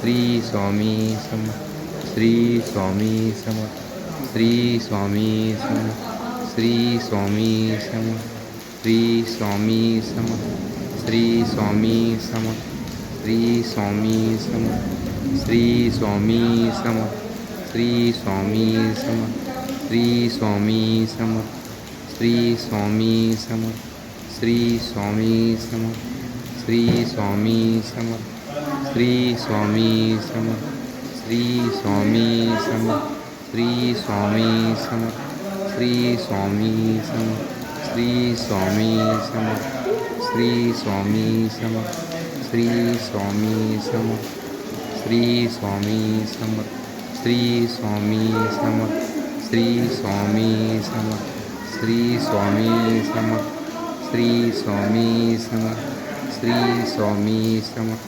Shri Swami सम Shri Swami सम Shri Swami सम Shri Swami सम Shri Swami सम Shri Swami सम Shri Swami सम Shri Swami सम Shri Swami सम Shri Swami सम Shri Swami सम Shri Swami सम Shri Swami Samarth Shri Swami Samarth Shri Swami Samarth Shri Swami Samarth Shri Swami Samarth Shri Swami Samarth Shri Swami Samarth Shri Swami Samarth Shri Swami Samarth Shri Swami Samarth Shri Swami Samarth Shri Swami Samarth Shri Swami Samarth Shri Swami Samarth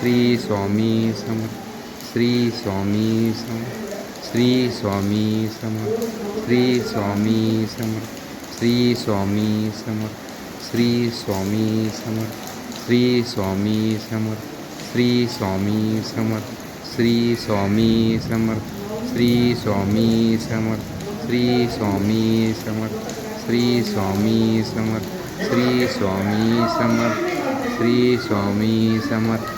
Shri Swami Samarth Shri Swami Samarth Shri Swami Samarth Shri Swami Samarth Shri Swami Samarth Shri Swami Samarth Shri Swami Samarth Shri Swami Samarth Shri Swami Samarth Shri Swami Samarth Shri Swami Samarth Shri Swami Samarth Shri Swami Samarth Shri Swami Samarth